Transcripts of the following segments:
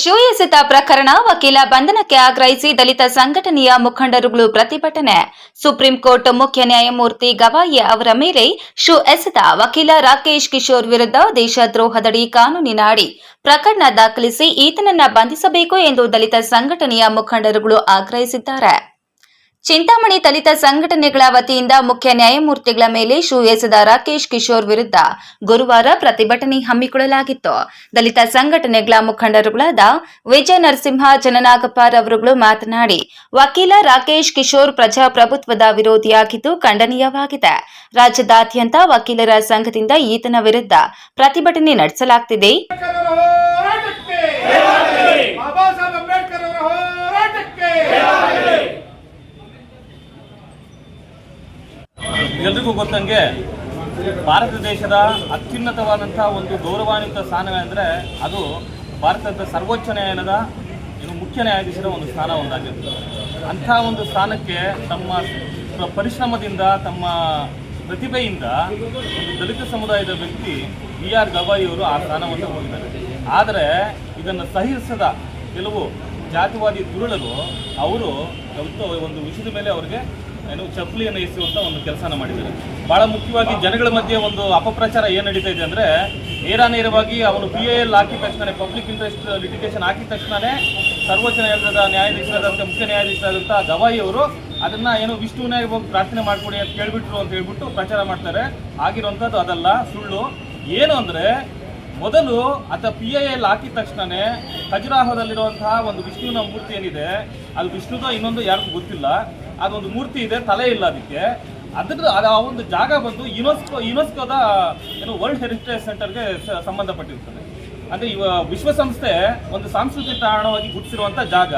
Shoe ಎಸೆತ ಪ್ರಕರಣ ವಕೀಲ ಬಂಧನಕ್ಕೆ ಆಗ್ರಹಿಸಿ ದಲಿತ ಸಂಘಟನೆಯ ಮುಖಂಡರುಗಳು ಪ್ರತಿಭಟನೆ. ಸುಪ್ರೀಂ ಕೋರ್ಟ್ ಮುಖ್ಯ ನ್ಯಾಯಮೂರ್ತಿ ಗವಾಯಿ ಅವರ ಮೇಲೆ ಶೂ ಎಸೆತ ವಕೀಲ ರಾಕೇಶ್ ಕಿಶೋರ್ ವಿರುದ್ಧ ದೇಶದ್ರೋಹದಡಿ ಕಾನೂನಿನ ಅಡಿ ಪ್ರಕರಣ ದಾಖಲಿಸಿ ಈತನನ್ನ ಬಂಧಿಸಬೇಕು ಎಂದು ದಲಿತ ಸಂಘಟನೆಯ ಮುಖಂಡರುಗಳು ಆಗ್ರಹಿಸಿದ್ದಾರೆ. ಚಿಂತಾಮಣಿ ದಲಿತ ಸಂಘಟನೆಗಳ ವತಿಯಿಂದ ಮುಖ್ಯ ನ್ಯಾಯಮೂರ್ತಿಗಳ ಮೇಲೆ ಶೂ ಎಸೆದ ರಾಕೇಶ್ ಕಿಶೋರ್ ವಿರುದ್ಧ ಗುರುವಾರ ಪ್ರತಿಭಟನೆ ಹಮ್ಮಿಕೊಳ್ಳಲಾಗಿತ್ತು. ದಲಿತ ಸಂಘಟನೆಗಳ ಮುಖಂಡರುಗಳಾದ ವಿಜಯ ನರಸಿಂಹ, ಜನನಾಗಪ್ಪ ರವರುಗಳು ಮಾತನಾಡಿ, ವಕೀಲ ರಾಕೇಶ್ ಕಿಶೋರ್ ಪ್ರಜಾಪ್ರಭುತ್ವದ ವಿರೋಧಿಯಾಗಿದ್ದು ಖಂಡನೀಯವಾಗಿದೆ. ರಾಜ್ಯದಾದ್ಯಂತ ವಕೀಲರ ಸಂಘದಿಂದ ಈತನ ವಿರುದ್ಧ ಪ್ರತಿಭಟನೆ ನಡೆಸಲಾಗ್ತಿದೆ. ಬಾಬಾ ಅಂಬೇಡ್ಕರ್ ಅವರ ಹೋರಾಟಕ್ಕೆ. ಎಲ್ರಿಗೂ ಗೊತ್ತಂಗೆ ಭಾರತ ದೇಶದ ಅತ್ಯುನ್ನತವಾದಂಥ ಒಂದು ಗೌರವಾನ್ವಿತ ಸ್ಥಾನಗಳೆಂದರೆ ಅದು ಭಾರತದ ಸರ್ವೋಚ್ಚ ನ್ಯಾಯಾಲಯದ ಏನು ಮುಖ್ಯ ನ್ಯಾಯಾಧೀಶರ ಒಂದು ಸ್ಥಾನ ಒಂದಾಗಿರ್ತದೆ ಅಂಥ ಒಂದು ಸ್ಥಾನಕ್ಕೆ ತಮ್ಮ ಪರಿಶ್ರಮದಿಂದ, ತಮ್ಮ ಪ್ರತಿಭೆಯಿಂದ ಒಂದು ದಲಿತ ಸಮುದಾಯದ ವ್ಯಕ್ತಿ ಬಿ ಆರ್ ಗವಾಯಿಯವರು ಆ ಸ್ಥಾನವನ್ನು ಹೋಗಿದ್ದಾರೆ. ಆದರೆ ಇದನ್ನು ಸಹಿಸದ ಕೆಲವು ಜಾತಿವಾದಿ ದುರುಳರು, ಅವರು ಒಂದು ವಿಷಯದ ಮೇಲೆ ಅವರಿಗೆ ಏನು ಚಪ್ಪಲಿಯನ್ನು ಎಸೆಯುವಂಥ ಒಂದು ಕೆಲಸನ ಮಾಡಿದ್ದಾರೆ. ಬಹಳ ಮುಖ್ಯವಾಗಿ ಜನಗಳ ಮಧ್ಯೆ ಒಂದು ಅಪಪ್ರಚಾರ ಏನು ನಡೀತಾ ಇದೆ ಅಂದರೆ, ನೇರ ನೇರವಾಗಿ ಅವನು ಪಿ ಎಲ್ ಹಾಕಿದ ತಕ್ಷಣ ಪಬ್ಲಿಕ್ ಇಂಟ್ರೆಸ್ಟ್ ಲಿಟಿಗೇಷನ್ ಹಾಕಿದ ತಕ್ಷಣವೇ ಸರ್ವೋಚ್ಚ ನ್ಯಾಯಾಲಯದ ನ್ಯಾಯಾಧೀಶರಾದಂಥ ಮುಖ್ಯ ನ್ಯಾಯಾಧೀಶರಾದಂಥ ಗವಾಯಿ ಅವರು ಅದನ್ನ ಏನು ವಿಷ್ಣುವಿನ ಹೋಗಿ ಪ್ರಾರ್ಥನೆ ಮಾಡ್ಕೊಡಿ ಅಂತ ಕೇಳ್ಬಿಟ್ರು ಅಂತ ಹೇಳ್ಬಿಟ್ಟು ಪ್ರಚಾರ ಮಾಡ್ತಾರೆ. ಆಗಿರುವಂಥದ್ದು ಅದಲ್ಲ, ಸುಳ್ಳು. ಏನು ಅಂದರೆ, ಮೊದಲು ಆತ ಪಿ ಐ ಎಲ್ ಹಾಕಿದ ತಕ್ಷಣನೇ ಖಜುರಾಹೋದಲ್ಲಿರುವಂತಹ ಒಂದು ವಿಷ್ಣುವಿನ ಮೂರ್ತಿ ಏನಿದೆ, ಅದು ವಿಷ್ಣುದ ಇನ್ನೊಂದು ಯಾರಿಗೂ ಗೊತ್ತಿಲ್ಲ. ಅದೊಂದು ಮೂರ್ತಿ ಇದೆ, ತಲೆ ಇಲ್ಲ ಅದಕ್ಕೆ. ಅದ್ರ ಅದು ಆ ಒಂದು ಜಾಗ ಬಂದು ಯುನೆಸ್ಕೋ, ಯುನೆಸ್ಕೋದ ಏನು ವರ್ಲ್ಡ್ ಹೆರಿಟೇಜ್ ಸೆಂಟರ್ಗೆ ಸಂಬಂಧಪಟ್ಟಿರ್ತದೆ ಅಂದರೆ ಇವ ವಿಶ್ವಸಂಸ್ಥೆ ಒಂದು ಸಾಂಸ್ಕೃತಿಕ ತಾಣವಾಗಿ ಗುರುತಿಸಿರುವಂಥ ಜಾಗ.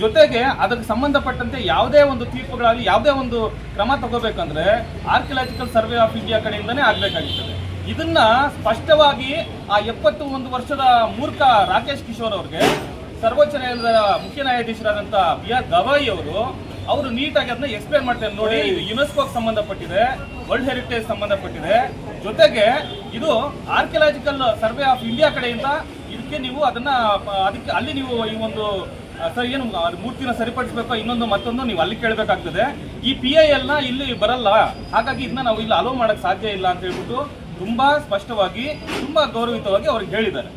ಜೊತೆಗೆ ಅದಕ್ಕೆ ಸಂಬಂಧಪಟ್ಟಂತೆ ಯಾವುದೇ ಒಂದು ತೀರ್ಪುಗಳಾಗಲಿ ಯಾವುದೇ ಒಂದು ಕ್ರಮ ತಗೋಬೇಕಂದ್ರೆ ಆರ್ಕಿಯಾಲಜಿಕಲ್ ಸರ್ವೆ ಆಫ್ ಇಂಡಿಯಾ ಕಡೆಯಿಂದನೇ ಆಗಬೇಕಾಗಿರ್ತದೆ. ಇದನ್ನ ಸ್ಪಷ್ಟವಾಗಿ ಆ ಎಪ್ಪತ್ತು ಒಂದು ವರ್ಷದ ಮೂರ್ಖ ರಾಕೇಶ್ ಕಿಶೋರ್ ಅವ್ರಿಗೆ ಸರ್ವೋಚ್ಚ ನ್ಯಾಯಾಲಯದ ಮುಖ್ಯ ನ್ಯಾಯಾಧೀಶರಾದಂಥ ಬಿ ಆರ್ ಗವಾಯಿ ಅವರು ಅವರು ನೀಟಾಗಿ ಅದನ್ನ ಎಕ್ಸ್ಪ್ಲೇನ್ ಮಾಡ್ತಾರೆ ನೋಡಿ. ಇದು ಯುನೆಸ್ಕೋಗೆ ಸಂಬಂಧಪಟ್ಟಿದೆ ವರ್ಲ್ಡ್ ಹೆರಿಟೇಜ್ ಸಂಬಂಧಪಟ್ಟಿದೆ. ಜೊತೆಗೆ ಇದು ಆರ್ಕಿಯಾಲಜಿಕಲ್ ಸರ್ವೆ ಆಫ್ ಇಂಡಿಯಾ ಕಡೆಯಿಂದ ಇದಕ್ಕೆ ನೀವು ಅದನ್ನ ಅದಕ್ಕೆ ಅಲ್ಲಿ ನೀವು ಈ ಒಂದು ಸರ್ ಏನು ಮೂರ್ತಿನ ಸರಿಪಡಿಸಬೇಕು ಇನ್ನೊಂದು ಮತ್ತೊಂದು ನೀವು ಅಲ್ಲಿ ಕೇಳಬೇಕಾಗ್ತದೆ. ಈ ಪಿ ಐ ಎಲ್ನ ಇಲ್ಲಿ ಬರಲ್ಲ. ಹಾಗಾಗಿ ಇದನ್ನ ನಾವು ಇಲ್ಲಿ ಅಲೋ ಮಾಡಕ್ ಸಾಧ್ಯ ಇಲ್ಲ ಅಂತ ಹೇಳ್ಬಿಟ್ಟು ತುಂಬಾ ಸ್ಪಷ್ಟವಾಗಿ ತುಂಬಾ ಗೌರವಿತವಾಗಿ ಅವ್ರಿಗೆ ಹೇಳಿದ್ದಾರೆ.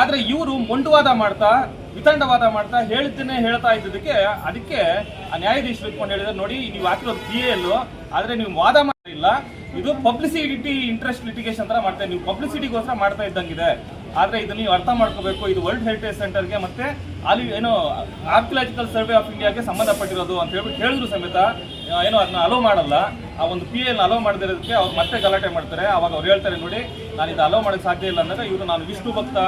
ಆದ್ರೆ ಇವರು ಮೊಂಡುವಾದ ಮಾಡ್ತಾ ವಿತಂಡವಾದ ಮಾಡ್ತಾ ಹೇಳ್ತೇನೆ ಹೇಳ್ತಾ ಇದ್ದದಕ್ಕೆ ಅದಕ್ಕೆ ಆ ನ್ಯಾಯಾಧೀಶರು ಇಟ್ಕೊಂಡು ಹೇಳಿದ್ರೆ, ನೋಡಿ, ನೀವು ಹಾಕಿರೋದು ಪಿ ಎಲ್ಲು, ಆದ್ರೆ ನೀವು ವಾದ ಮಾಡಿಲ್ಲ ಇದು ಪಬ್ಲಿಸಿಟಿ ಇಂಟ್ರೆಸ್ಟ್ ಲಿಟಿಗೇಷನ್ ತರ ಮಾಡ್ತಾ, ನೀವು ಪಬ್ಲಿಸಿಟಿಗೋಸ್ಕರ ಮಾಡ್ತಾ ಇದ್ದಂಗಿದೆ. ಆದ್ರೆ ಇದು ನೀವು ಅರ್ಥ ಮಾಡ್ಕೋಬೇಕು. ಇದು ವರ್ಲ್ಡ್ ಹೆರಿಟೇಜ್ ಸೆಂಟರ್ಗೆ ಮತ್ತೆ ಅಲ್ಲಿ ಏನೋ ಆರ್ಕಿಯಾಲಜಿಕಲ್ ಸರ್ವೆ ಆಫ್ ಇಂಡಿಯಾಗೆ ಸಂಬಂಧಪಟ್ಟಿರೋದು ಅಂತ ಹೇಳ್ಬಿಟ್ಟು ಹೇಳಿದ್ರು ಸಮೇತ. ಏನೋ ಅದನ್ನ ಅಲೋ ಮಾಡಲ್ಲ. ಆ ಒಂದು ಪಿ ಎಲ್ ಅಲೋ ಮಾಡದಿರೋದಕ್ಕೆ ಅವ್ರು ಮತ್ತೆ ಗಲಾಟೆ ಮಾಡ್ತಾರೆ. ಅವಾಗ ಅವ್ರು ಹೇಳ್ತಾರೆ, ನೋಡಿ, ನಾನು ಇದು ಅಲೋ ಮಾಡೋಕ್ಕೆ ಸಾಧ್ಯ ಇಲ್ಲ ಅಂದಾಗ ಇವರು, ನಾನು ವಿಷ್ಣು ಭಕ್ತ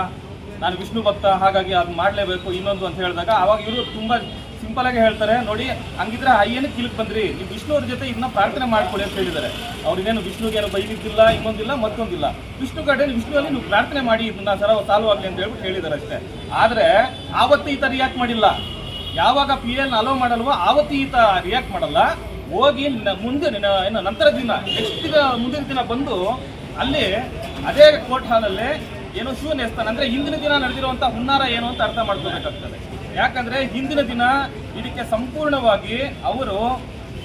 ನಾನು ವಿಷ್ಣು ಭಕ್ತ, ಹಾಗಾಗಿ ಅದು ಮಾಡಲೇಬೇಕು ಇನ್ನೊಂದು ಅಂತ ಹೇಳಿದಾಗ ಅವಾಗ ಇವರು ತುಂಬ ಸಿಂಪಲ್ ಆಗಿ ಹೇಳ್ತಾರೆ, ನೋಡಿ, ಹಂಗಿದ್ರೆ ಅಯ್ಯನ ಕಿಲಕ್ ಬಂದ್ರಿ. ನೀವು ವಿಷ್ಣು ಅವ್ರ ಜೊತೆ ಇದನ್ನ ಪ್ರಾರ್ಥನೆ ಮಾಡ್ಕೊಳ್ಳಿ ಅಂತ ಹೇಳಿದ್ದಾರೆ. ಅವ್ರಿಗೇನು ವಿಷ್ಣುಗೇನು ಬೈದಿದ್ದಿಲ್ಲ, ಇನ್ನೊಂದಿಲ್ಲ, ಮತ್ತೊಂದಿಲ್ಲ. ವಿಷ್ಣು ಕಡೆ ವಿಷ್ಣುವಲ್ಲಿ ನೀವು ಪ್ರಾರ್ಥನೆ ಮಾಡಿ, ಇದನ್ನ ಸರ ಸಾಲ್ವ್ ಆಗಲಿ ಅಂತ ಹೇಳ್ಬಿಟ್ಟು ಹೇಳಿದ್ದಾರೆ ಅಷ್ಟೇ. ಆದ್ರೆ ಆವತ್ತು ಈತ ರಿಯಾಕ್ಟ್ ಮಾಡಿಲ್ಲ. ಯಾವಾಗ ಪಿ ಎಲ್ ಅಲೋ ಮಾಡಲ್ವೋ ಆವತ್ತು ಈತ ರಿಯಾಕ್ಟ್ ಮಾಡಲ್ಲ. ಹೋಗಿ ಮುಂದೆ ನಂತರ ದಿನ ನೆಕ್ಸ್ಟ್ ದಿನ, ಮುಂದಿನ ದಿನ ಬಂದು ಅಲ್ಲಿ ಅದೇ ಕೋರ್ಟ್ ಹಾಲಲ್ಲಿ ಏನೋ ಶೂ ನೆಸ್ತಾನೆ ಅಂದ್ರೆ ಹಿಂದಿನ ದಿನ ನಡೆದಿರುವಂತ ಹುನ್ನಾರ ಏನು ಅಂತ ಅರ್ಥ ಮಾಡ್ಕೋಬೇಕಾಗ್ತದೆ. ಯಾಕಂದ್ರೆ ಹಿಂದಿನ ದಿನ ಇದಕ್ಕೆ ಸಂಪೂರ್ಣವಾಗಿ ಅವರು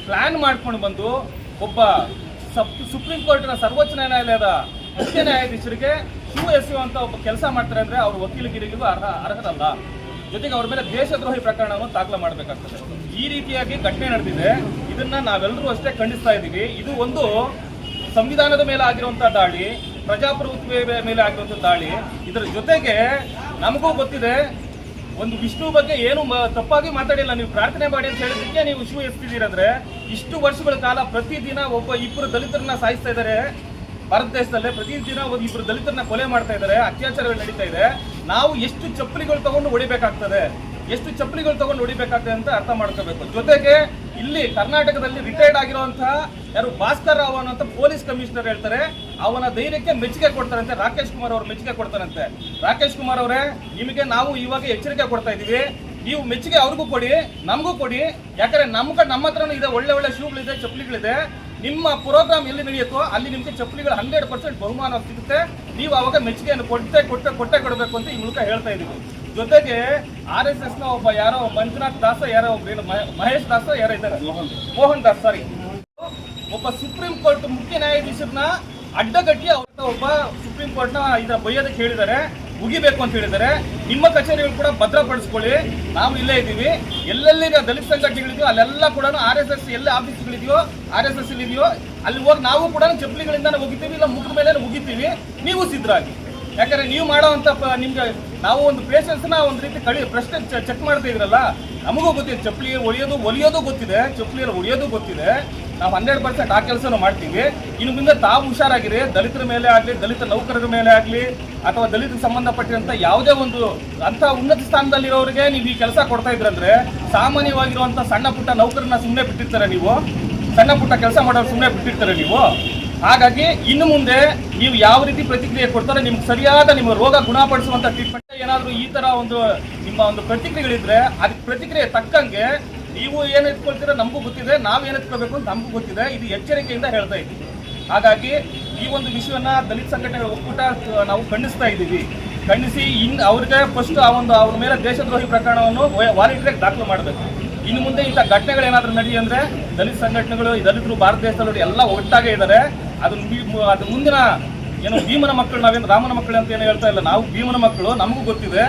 ಪ್ಲಾನ್ ಮಾಡ್ಕೊಂಡು ಬಂದು ಒಬ್ಬ ಸಪ್ ಸುಪ್ರೀಂ ಕೋರ್ಟ್ನ ಸರ್ವೋಚ್ಚ ನ್ಯಾಯಾಲಯದ ಮುಖ್ಯ ನ್ಯಾಯಾಧೀಶರಿಗೆ ಶೂ ಎಸೆಯುವಂತ ಒಬ್ಬ ಕೆಲಸ ಮಾಡ್ತಾರೆ ಅಂದ್ರೆ ಅವ್ರ ವಕೀಲಗಿರಿಗೂ ಅರ್ಹ, ಅರ್ಹರಲ್ಲ. ಜೊತೆಗೆ ಅವ್ರ ಮೇಲೆ ದೇಶದ್ರೋಹಿ ಪ್ರಕರಣವನ್ನು ದಾಖಲ ಮಾಡಬೇಕಾಗ್ತದೆ. ಈ ರೀತಿಯಾಗಿ ಘಟನೆ ನಡೆದಿದೆ. ಇದನ್ನ ನಾವೆಲ್ಲರೂ ಅಷ್ಟೇ ಖಂಡಿಸ್ತಾ ಇದ್ದೀವಿ. ಇದು ಒಂದು ಸಂವಿಧಾನದ ಮೇಲೆ ಆಗಿರುವಂತಹ ದಾಳಿ. ಪ್ರಜಾಪ್ರಭುತ್ವ ಮೇಲೆ ಆಗಿರುವಂಥ ದಾಳಿ, ಇದರ ಜೊತೆಗೆ ನಮಗೂ ಗೊತ್ತಿದೆ, ಒಂದು ವಿಷ್ಣು ಬಗ್ಗೆ ಏನು ತಪ್ಪಾಗಿ ಮಾತಾಡಿಲ್ಲ, ನೀವು ಪ್ರಾರ್ಥನೆ ಮಾಡಿ ಅಂತ ಹೇಳಿದಕ್ಕೆ ನೀವು ವಿಷ್ಣು ಎಸ್ತಿದ್ದೀರಂದ್ರೆ ಇಷ್ಟು ವರ್ಷಗಳ ಕಾಲ ಪ್ರತಿದಿನ ಒಬ್ಬ ಇಬ್ಬರು ದಲಿತರನ್ನ ಸಾಯಿಸ್ತಾ ಇದ್ದಾರೆ. ಭಾರತ ದೇಶದಲ್ಲೇ ಪ್ರತಿದಿನ ಒಂದು ಇಬ್ಬರು ದಲಿತರನ್ನ ಕೊಲೆ ಮಾಡ್ತಾ ಇದ್ದಾರೆ, ಅತ್ಯಾಚಾರಗಳು ನಡೀತಾ ಇದೆ. ನಾವು ಎಷ್ಟು ಚಪ್ಪಲಿಗಳು ತಗೊಂಡು ಹೊಡಿಬೇಕಾಗ್ತದೆ? ಎಷ್ಟು ಚಪ್ಪಲಿಗಳು ತಗೊಂಡು ಹೊಡಿಬೇಕಾಗ್ತದೆ ಅಂತ ಅರ್ಥ ಮಾಡ್ಕೋಬೇಕು. ಜೊತೆಗೆ ಇಲ್ಲಿ ಕರ್ನಾಟಕದಲ್ಲಿ ರಿಟೈರ್ಡ್ ಆಗಿರುವಂತಹ ಯಾರು ಭಾಸ್ಕರ್ ರಾವ್ ಅನ್ನೋ ಪೊಲೀಸ್ ಕಮಿಷನರ್ ಹೇಳ್ತಾರೆ, ಅವನ ಧೈರ್ಯಕ್ಕೆ ಮೆಚ್ಚುಗೆ ಕೊಡ್ತಾರಂತೆ ರಾಕೇಶ್ ಕುಮಾರ್ ಅವರು ಮೆಚ್ಚುಗೆ ಕೊಡ್ತಾರಂತೆ. ರಾಕೇಶ್ ಕುಮಾರ್ ಅವರೇ, ನಿಮಗೆ ನಾವು ಇವಾಗ ಎಚ್ಚರಿಕೆ ಕೊಡ್ತಾ ಇದೀವಿ ನೀವು ಮೆಚ್ಚುಗೆ ಅವ್ರಿಗೂ ಕೊಡಿ, ನಮಗೂ ಕೊಡಿ. ಯಾಕಂದ್ರೆ ಕಡೆ ನಮ್ಮ ಹತ್ರನೂ ಇದೆ, ಒಳ್ಳೆ ಒಳ್ಳೆ ಶೂಗಳಿದೆ, ಚಪ್ಪಲಿಗಳಿದೆ. ನಿಮ್ಮ ಪ್ರೋಗ್ರಾಮ್ ಎಲ್ಲಿ ನಡೆಯುತ್ತೋ ಅಲ್ಲಿ ನಿಮಗೆ ಚಪ್ಪಲಿಗಳು ಹಂಡ್ರೆಡ್ ಪರ್ಸೆಂಟ್ ಬಹುಮಾನ ಸಿಗುತ್ತೆ. ನೀವು ಅವಾಗ ಮೆಚ್ಚುಗೆಯನ್ನು ಕೊಟ್ಟೆ ಕೊಟ್ಟೆ ಕೊಟ್ಟೆ ಕೊಡಬೇಕು ಅಂತ ಈ ಮೂಲಕ ಹೇಳ್ತಾ ಇದೀವಿ ಜೊತೆಗೆ ಆರ್ ಎಸ್ ಎಸ್ನ ಒಬ್ಬ ಯಾರೋ ಮಂಜುನಾಥ್ ದಾಸ ಯಾರೋ ಒಬ್ಬ ಮಹೇಶ್ ದಾಸ ಯಾರೋ ಇದ್ದಾರೆ? ಮೋಹನ್ ದಾಸ್. ಸಾರಿ ಒಬ್ಬ ಸುಪ್ರೀಂ ಕೋರ್ಟ್ ಮುಖ್ಯ ನ್ಯಾಯಾಧೀಶರನ್ನ ಅಡ್ಡಗಟ್ಟಿ ಅವ್ರ ಒಬ್ಬ ಸುಪ್ರೀಂ ಕೋರ್ಟ್ನ ಇದರ ಬೈಯೋದಕ್ಕೆ ಹೇಳಿದ್ದಾರೆ. ಮುಗಿಬೇಕು ಅಂತ ಹೇಳಿದ್ದಾರೆ. ನಿಮ್ಮ ಕಚೇರಿಗಳು ಕೂಡ ಭದ್ರಪಡಿಸ್ಕೊಳ್ಳಿ. ನಾವು ಇಲ್ಲೇ ಇದ್ದೀವಿ. ಎಲ್ಲೆಲ್ಲಿ ದಲಿತ ಸಂಘಟನೆಗಳಿದೆಯೋ ಅಲ್ಲೆಲ್ಲ ಕೂಡ ಆರ್ ಎಸ್ ಎಸ್ ಎಲ್ಲ ಆಫೀಸ್ಗಳಿದೆಯೋ ಆರ್ ಎಸ್ ಎಸ್ ಇದೆಯೋ ಅಲ್ಲಿ ಹೋಗಿ ನಾವು ಕೂಡ ಚಪ್ಪಲಿಗಳಿಂದ ಹೋಗಿತೀವಿ ಇಲ್ಲ ಮುಖದ ಮೇಲೆ ಮುಗಿತೀವಿ. ನೀವು ಸಿದ್ಧರಾಗಿ. ಯಾಕಂದ್ರೆ ನೀವು ಮಾಡೋವಂಥ ನಿಮ್ಗೆ ನಾವು ಒಂದು ಪೇಷನ್ಸ್ನ ಒಂದು ರೀತಿ ಕಳಿ, ಪ್ರಶ್ನೆ ಚೆಕ್ ಮಾಡ್ತಾ ಇದ್ರಲ್ಲ, ನಮಗೂ ಗೊತ್ತಿದೆ, ಚಪ್ಪಲಿ ಒಳಿಯೋದು, ಒಲಿಯೋದು ಗೊತ್ತಿದೆ ಚಪ್ಪಲಿಯಲ್ಲಿ ಒಳಿಯೋದು ಗೊತ್ತಿದೆ. ನಾವು ಹಂಡ್ರೆಡ್ ಪರ್ಸೆಂಟ್ ಆ ಕೆಲಸನೂ ಮಾಡ್ತೀವಿ. ಇನ್ನು ಮುಂದೆ ತಾವು ಹುಷಾರಾಗಿರಿ, ದಲಿತರ ಮೇಲೆ ಆಗಲಿ, ದಲಿತ ನೌಕರರ ಮೇಲೆ ಆಗಲಿ, ಅಥವಾ ದಲಿತ ಸಂಬಂಧಪಟ್ಟಿರಂಥ ಯಾವುದೇ ಒಂದು ಅಂಥ ಉನ್ನತ ಸ್ಥಾನದಲ್ಲಿರೋರಿಗೆ ನೀವು ಈ ಕೆಲಸ ಕೊಡ್ತಾ ಇದ್ರಂದ್ರೆ ಸಾಮಾನ್ಯವಾಗಿರುವಂಥ ಸಣ್ಣ ಪುಟ್ಟ ನೌಕರನ್ನ ಸುಮ್ಮನೆ ಬಿಟ್ಟಿರ್ತಾರೆ ನೀವು? ಸಣ್ಣ ಪುಟ್ಟ ಕೆಲಸ ಮಾಡೋರು ಸುಮ್ಮನೆ ಬಿಟ್ಟಿರ್ತಾರೆ ನೀವು? ಹಾಗಾಗಿ ಇನ್ನು ಮುಂದೆ ನೀವು ಯಾವ ರೀತಿ ಪ್ರತಿಕ್ರಿಯೆ ಕೊಡ್ತಾರೆ, ನಿಮ್ಗೆ ಸರಿಯಾದ ನಿಮ್ಮ ರೋಗ ಗುಣಪಡಿಸುವಂತ ಟ್ರೀಟ್ಮೆಂಟ್ ಏನಾದರೂ ಈ ತರ ಒಂದು ನಿಮ್ಮ ಒಂದು ಪ್ರತಿಕ್ರಿಯೆಗಳಿದ್ರೆ ಅದಕ್ಕೆ ಪ್ರತಿಕ್ರಿಯೆ ತಕ್ಕಂಗೆ ನೀವು ಏನು ಎತ್ಕೊಳ್ತೀರ ನಮಗೂ ಗೊತ್ತಿದೆ, ನಾವು ಏನು ಎತ್ಕೋಬೇಕು ಅಂತ ನಮಗೂ ಗೊತ್ತಿದೆ, ಇದು ಎಚ್ಚರಿಕೆಯಿಂದ ಹೇಳ್ತಾ ಇದ್ದೀವಿ. ಹಾಗಾಗಿ ಈ ಒಂದು ವಿಷಯವನ್ನ ದಲಿತ ಸಂಘಟನೆಗಳ ಒಕ್ಕೂಟ ನಾವು ಖಂಡಿಸ್ತಾ ಇದ್ದೀವಿ. ಖಂಡಿಸಿ ಇನ್ ಅವ್ರಿಗೆ ಫಸ್ಟ್ ಆ ಒಂದು ಅವ್ರ ಮೇಲೆ ದೇಶದ್ರೋಹಿ ಪ್ರಕರಣವನ್ನು ವಾಲಿಟ್ರಿಗೆ ದಾಖಲು ಮಾಡಬೇಕು. ಇನ್ನು ಮುಂದೆ ಇಂಥ ಏನಾದರೂ ನಡಿ ಅಂದರೆ ದಲಿತ ಸಂಘಟನೆಗಳು ದಲಿತರು ಭಾರತ ದೇಶದಲ್ಲಿ ಎಲ್ಲ ಒಟ್ಟಾಗೇ ಇದ್ದಾರೆ. ಅದು ಅದು ಮುಂದಿನ ಏನು ಭೀಮನ ಮಕ್ಕಳು ನಾವೇನು, ರಾಮನ ಮಕ್ಕಳು ಅಂತ ಏನು ಹೇಳ್ತಾ ಇಲ್ಲ. ನಾವು ಭೀಮನ ಮಕ್ಕಳು, ನಮಗೂ ಗೊತ್ತಿದೆ.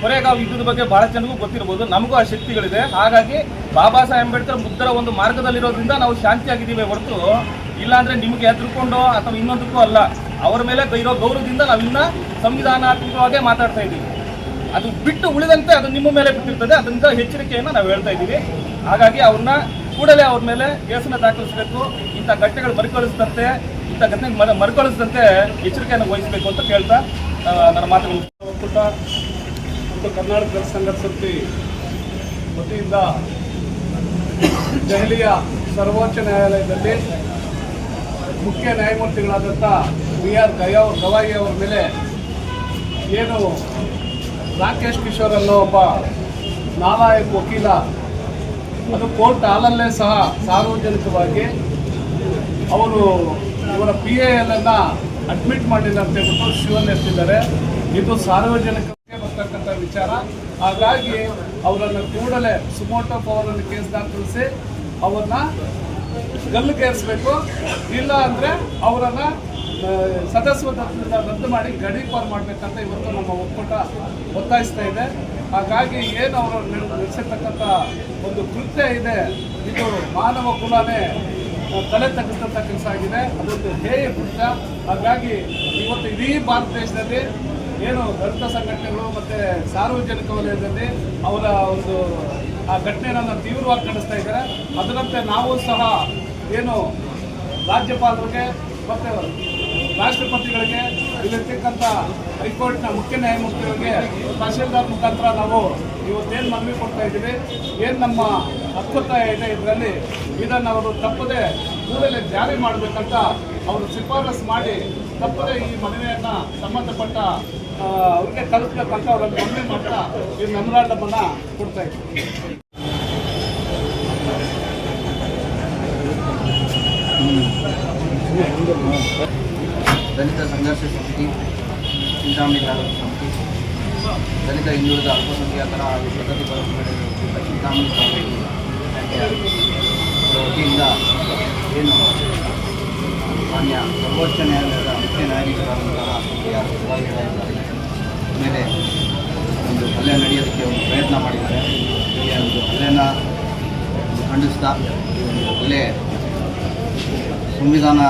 ಕೊರೆಗಾವ್ ಯುದ್ಧದ ಬಗ್ಗೆ ಬಹಳ ಜನಗೂ ಗೊತ್ತಿರ್ಬೋದು ನಮಗೂ ಆ ಶಕ್ತಿಗಳಿದೆ. ಹಾಗಾಗಿ ಬಾಬಾ ಸಾಹೇಬ್ ಅಂಬೇಡ್ಕರ್ ಬುದ್ಧರ ಒಂದು ಮಾರ್ಗದಲ್ಲಿರೋದ್ರಿಂದ ನಾವು ಶಾಂತಿಯಾಗಿದ್ದೀವಿ ಹೊರತು. ಇಲ್ಲಾಂದ್ರೆ ನಿಮಗೆ ಹೆದರ್ಕೊಂಡು ಅಥವಾ ಇನ್ನೊಂದಕ್ಕೂ ಅಲ್ಲ, ಅವರ ಮೇಲೆ ಇರೋ ಗೌರವದಿಂದ ನಾವು ಇನ್ನ ಸಂವಿಧಾನಾತ್ಮಕವಾಗೇ ಮಾತಾಡ್ತಾ ಇದ್ದೀವಿ. ಅದು ಬಿಟ್ಟು ಉಳಿದಂತೆ ಅದು ನಿಮ್ಮ ಮೇಲೆ ಬಿಟ್ಟಿರ್ತದೆ. ಅದರಿಂದ ಎಚ್ಚರಿಕೆಯನ್ನು ನಾವು ಹೇಳ್ತಾ ಇದ್ದೀವಿ. ಹಾಗಾಗಿ ಅವ್ರನ್ನ ಕೂಡಲೇ ಅವ್ರ ಮೇಲೆ ಕೇಸನ್ನು ದಾಖಲಿಸಬೇಕು. ಇಂಥ ಘಟನೆಗಳು ಮರುಕಳಿಸಿದಂತೆ, ಇಂಥ ಘಟನೆ ಮರ, ಮರುಕಳಿಸಿದಂತೆ ಎಚ್ಚರಿಕೆಯನ್ನು ವಹಿಸಬೇಕು ಅಂತ ಕೇಳ್ತಾ ನನ್ನ ಮಾತುಗಳು ಒಕ್ಕೂಟ ಮತ್ತು ಕರ್ನಾಟಕ ಸಂಘರ್ಷ ಸಮಿತಿ ವತಿಯಿಂದ ದೆಹಲಿಯ ಸರ್ವೋಚ್ಚ ನ್ಯಾಯಾಲಯದಲ್ಲಿ ಮುಖ್ಯ ನ್ಯಾಯಮೂರ್ತಿಗಳಾದಂಥ ಬಿ ಆರ್ ಗಯಾ ಗವಾಯಿ ಅವರ ಮೇಲೆ ಏನು ರಾಕೇಶ್ ಕಿಶೋರ್ ಅನ್ನೋ ಒಬ್ಬ ನಾಲಾಯಕ್ ವಕೀಲ ಅದು ಕೋರ್ಟ್ ಹಾಲಲ್ಲೇ ಸಹ ಸಾರ್ವಜನಿಕವಾಗಿ ಅವರು ಇವರ ಪಿ ಎ ಅಡ್ಮಿಟ್ ಮಾಡಿಲ್ಲ ಅಂತ ಹೇಳ್ಬಿಟ್ಟು ಶಿವನ್ ಎತ್ತಿದ್ದಾರೆ. ಇದು ಸಾರ್ವಜನಿಕರಿಗೆ ಬರ್ತಕ್ಕಂಥ ವಿಚಾರ. ಹಾಗಾಗಿ ಅವರನ್ನು ಕೂಡಲೇ ಸುಮೋಟೋ ಪವರನ್ನು ಕೇಸ್ ದಾಖಲಿಸಿ ಗಲ್ಲು ಗಲ್ಲುಗೇರಿಸಬೇಕು ಇಲ್ಲ ಅಂದರೆ ಅವರನ್ನು ಸದಸ್ಯತ್ವದಿಂದ ರದ್ದು ಮಾಡಿ ಗಡೀಪಾರು ಮಾಡಬೇಕಂತ ಇವತ್ತು ನಮ್ಮ ಒಕ್ಕೂಟ ಒತ್ತಾಯಿಸ್ತಾ ಇದೆ. ಹಾಗಾಗಿ ಏನು ಅವರು ನಡೆಸಿರ್ತಕ್ಕಂಥ ಒಂದು ಕೃತ್ಯ ಇದೆ. ಇದು ಮಾನವ ಕುಲನೇ ತಲೆ ತಗ್ಗಿಸ್ತಂಥ ಕೆಲಸ ಆಗಿದೆ. ಅದೊಂದು ಹೇಯ ಕೃತ್ಯ. ಹಾಗಾಗಿ ಇವತ್ತು ಇಡೀ ಭಾರತ ದೇಶದಲ್ಲಿ ಏನು ದಲಿತ ಸಂಘಟನೆಗಳು ಮತ್ತು ಸಾರ್ವಜನಿಕ ವಲಯದಲ್ಲಿ ಅವರ ಒಂದು, ಆ ಘಟನೆಯನ್ನು ತೀವ್ರವಾಗಿ ಖಂಡಿಸ್ತಾ ಇದ್ದಾರೆ. ಅದರಂತೆ ನಾವು ಸಹ ಏನು ರಾಜ್ಯಪಾಲರಿಗೆ ಮತ್ತು ರಾಷ್ಟ್ರಪತಿಗಳಿಗೆ ಇಲ್ಲಿರ್ತಕ್ಕಂಥ ಹೈಕೋರ್ಟ್ನ ಮುಖ್ಯ ನ್ಯಾಯಮೂರ್ತಿಗಳಿಗೆ ತಹಶೀಲ್ದಾರ್ ಮುಖಾಂತರ ನಾವು ಇವತ್ತೇನು ಮನವಿ ಕೊಡ್ತಾ ಇದ್ದೀವಿ, ಏನು ನಮ್ಮ ಹಕ್ಕೊತ್ತಾಯ ಇದೆ ಇದರಲ್ಲಿ ಇದನ್ನು ಅವರು ತಪ್ಪದೆ ಕೂಡಲೇ ಜಾರಿ ಮಾಡಬೇಕಂತ ಅವರು ಶಿಫಾರಸು ಮಾಡಿ ತಪ್ಪದೆ ಈ ಮನವಿಯನ್ನು ಸಂಬಂಧಪಟ್ಟ ಅವ್ರಿಗೆ ತಲುಪಬೇಕಂತ ಅವರಲ್ಲಿ ಮನವಿ ಮಾಡ್ತಾ ಈ ಮೆಮೊರಾಂಡಮನ್ನು ಕೊಡ್ತಾ ಇದ್ದೀವಿ. ದಲಿತ ಸಂಘರ್ಷ ಸಮಿತಿ ಚಿಂತಾಮಣಿ ತಾಲೂಕು ಸಮಿತಿ, ದಲಿತ ಹಿಂದುಳಿದ ಅಲ್ಪಸಂಖ್ಯಾತರ ಹಾಗೂ ಸಂಘಟನೆಗಳ ಒಕ್ಕೂಟ ಚಿಂತಾಮಣಿ ತಾಲೂಕು ವತಿಯಿಂದ ಏನು ಮಾನ್ಯ ಸರ್ವೋಚ್ಚ ನ್ಯಾಯಾಲಯದ ಮುಖ್ಯ ನ್ಯಾಯಾಧೀಶರಾದಂತಹ ಆರ್ ಮೇಲೆ ಒಂದು ಹಲ್ಲೆ ನಡೆಯೋದಕ್ಕೆ ಒಂದು ಪ್ರಯತ್ನ ಮಾಡಿದ್ದಾರೆ. ಈ ಒಂದು ಹಲ್ಲೆನ ಖಂಡಿಸ್ತಾ ಈ ಒಂದು ಹಲ್ಲೆ ಸಂವಿಧಾನ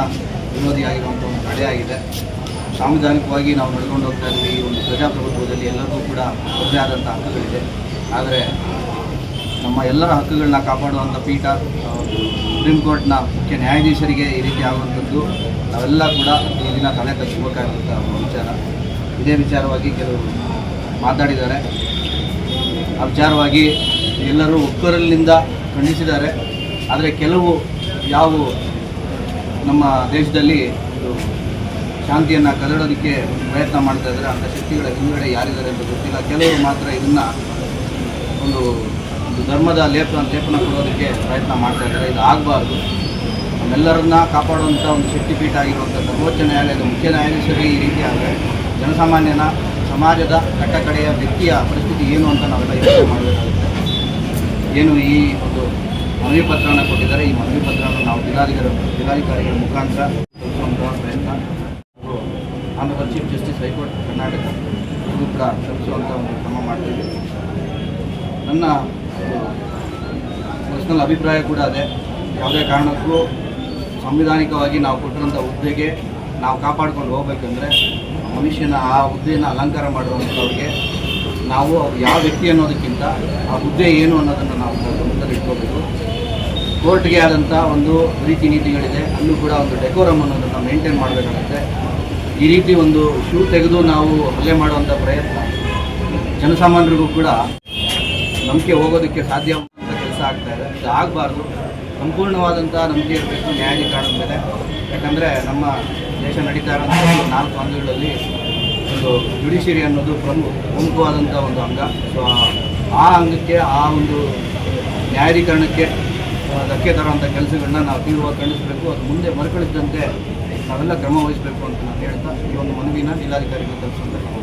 ವಿರೋಧಿಯಾಗಿರುವಂಥ ಒಂದು ಆಗಿದೆ. ಸಾಂವಿಧಾನಿಕವಾಗಿ ನಾವು ನಡ್ಕೊಂಡು ಹೋಗ್ತಾ ಇದ್ದೀವಿ, ಈ ಒಂದು ಪ್ರಜಾಪ್ರಭುತ್ವದಲ್ಲಿ ಎಲ್ಲರಿಗೂ ಕೂಡ ಅವ್ರದ್ದೇ ಆದಂಥ ಹಕ್ಕುಗಳಿದೆ. ಆದರೆ ನಮ್ಮ ಎಲ್ಲರ ಹಕ್ಕುಗಳನ್ನ ಕಾಪಾಡುವಂಥ ಪೀಠ ಸುಪ್ರೀಂ ಕೋರ್ಟ್ನ ಮುಖ್ಯ ನ್ಯಾಯಾಧೀಶರಿಗೆ ಈ ರೀತಿ ಆಗುವಂಥದ್ದು, ನಾವೆಲ್ಲ ಕೂಡ ಈ ದಿನ ತಲೆ ತಗ್ಗಿಸಬೇಕಾದಂಥ ವಿಚಾರ. ಇದೇ ವಿಚಾರವಾಗಿ ಕೆಲವರು ಮಾತಾಡಿದ್ದಾರೆ. ಆ ವಿಚಾರವಾಗಿ ಎಲ್ಲರೂ ಒಕ್ಕರಲ್ಲಿಂದ ಖಂಡಿಸಿದ್ದಾರೆ. ಆದರೆ ಕೆಲವು ಯಾವ ನಮ್ಮ ದೇಶದಲ್ಲಿ ಒಂದು ಶಾಂತಿಯನ್ನು ಕದಡೋದಕ್ಕೆ ಪ್ರಯತ್ನ ಮಾಡ್ತಾ ಇದ್ದಾರೆ. ಅಂಥ ಶಕ್ತಿಗಳ ಹಿಂದುಗಡೆ ಯಾರಿದ್ದಾರೆ ಅಂತ ಗೊತ್ತಿಲ್ಲ. ಕೆಲವರು ಮಾತ್ರ ಇದನ್ನು ಒಂದು ಒಂದು ಧರ್ಮದ ಲೇಪ, ಲೇಪನ ಕೊಡೋದಕ್ಕೆ ಪ್ರಯತ್ನ ಮಾಡ್ತಾ ಇದ್ದಾರೆ. ಇದು ಆಗಬಾರ್ದು. ನಮ್ಮೆಲ್ಲರನ್ನ ಕಾಪಾಡುವಂಥ ಒಂದು ಶಕ್ತಿಪೀಠ ಆಗಿರುವಂಥ ಸರ್ವೋಚ್ಚ ನ್ಯಾಯಾಲಯದ ಮುಖ್ಯ ನ್ಯಾಯಾಧೀಶರಿಗೆ ಈ ರೀತಿ ಆದರೆ ಜನಸಾಮಾನ್ಯನ ಸಮಾಜದ ಕಟ್ಟಕಡೆಯ ವ್ಯಕ್ತಿಯ ಪರಿಸ್ಥಿತಿ ಏನು ಅಂತ ನಾವೆಲ್ಲ ಯೋಚನೆ ಮಾಡಬೇಕಾಗುತ್ತೆ. ಏನು ಈ ಒಂದು ಮನವಿ ಪತ್ರವನ್ನು ಕೊಟ್ಟಿದ್ದಾರೆ. ಈ ಮನವಿ ಪತ್ರವನ್ನು ನಾವು ಜಿಲ್ಲಾಧಿಕಾರಿ, ಜಿಲ್ಲಾಧಿಕಾರಿಗಳ ಮುಖಾಂತರ honourable chief justice high court Karnataka ಇದು ಕೂಡ ಶ್ರಮಿಸುವಂಥ ಒಂದು ಕ್ರಮ ಮಾಡ್ತೀವಿ ನನ್ನ ಪರ್ಸ್ನಲ್ ಅಭಿಪ್ರಾಯ ಕೂಡ ಅದೇ. ಯಾವುದೇ ಕಾರಣಕ್ಕೂ ಸಾಂವಿಧಾನಿಕವಾಗಿ ನಾವು ಕೊಟ್ಟಿರೋಂಥ ಹುದ್ದೆಗೆ ನಾವು ಕಾಪಾಡ್ಕೊಂಡು ಹೋಗ್ಬೇಕಂದ್ರೆ ಮನುಷ್ಯನ ಆ ಹುದ್ದೆಯನ್ನು ಅಲಂಕಾರ ಮಾಡುವಂಥವ್ರಿಗೆ ನಾವು ಅವ್ರು ಯಾವ ವ್ಯಕ್ತಿ ಅನ್ನೋದಕ್ಕಿಂತ ಆ ಹುದ್ದೆ ಏನು ಅನ್ನೋದನ್ನು ನಾವು ಗಮನದಲ್ಲಿ ಇಟ್ಕೋಬೇಕು. ಕೋರ್ಟ್ಗೆ ಆದಂಥ ಒಂದು ರೀತಿ ನೀತಿಗಳಿದೆ. ಅಲ್ಲೂ ಕೂಡ ಒಂದು ಡೆಕೋರಮ್ ಅನ್ನೋದನ್ನು ಮೇಂಟೈನ್ ಮಾಡಬೇಕಾಗುತ್ತೆ. ಈ ರೀತಿ ಒಂದು ಶೂ ತೆಗೆದು ನಾವು ಹಲ್ಲೆ ಮಾಡುವಂಥ ಪ್ರಯತ್ನ ಜನಸಾಮಾನ್ಯರಿಗೂ ಕೂಡ ನಂಬಿಕೆ ಹೋಗೋದಕ್ಕೆ ಸಾಧ್ಯ ಕೆಲಸ ಆಗ್ತಾ ಇದೆ. ಇದು ಆಗಬಾರ್ದು. ಸಂಪೂರ್ಣವಾದಂಥ ನಂಬಿಕೆ ಇರಬೇಕು ನ್ಯಾಯಾಧಿಕಾರದ ಮೇಲೆ. ಯಾಕಂದರೆ ನಮ್ಮ ದೇಶ ನಡೀತಾ ಇರೋಂಥ ನಾಲ್ಕು ಅಂಗಗಳಲ್ಲಿ ಒಂದು ಜುಡಿಷಿಯರಿ ಅನ್ನೋದು ಪ್ರಮುಖ ಪ್ರಮುಖವಾದಂಥ ಒಂದು ಅಂಗ. ಸೊ ಆ ಅಂಗಕ್ಕೆ, ಆ ಒಂದು ನ್ಯಾಯಾಧೀಕರಣಕ್ಕೆ ಧಕ್ಕೆ ತರುವಂಥ ಕೆಲಸಗಳನ್ನ ನಾವು ತೀವ್ರವಾಗಿ ಖಂಡಿಸಬೇಕು. ಅದು ಮುಂದೆ ಮರುಕಳಿಸಿದಂತೆ ನಾವೆಲ್ಲ ಕ್ರಮ ವಹಿಸಬೇಕು ಅಂತ ನಾನು ಹೇಳ್ತಾ ಈ ಒಂದು ಮನವಿನ ಜಿಲ್ಲಾಧಿಕಾರಿಗಳು ತಲುಪಿಸುವಂಥ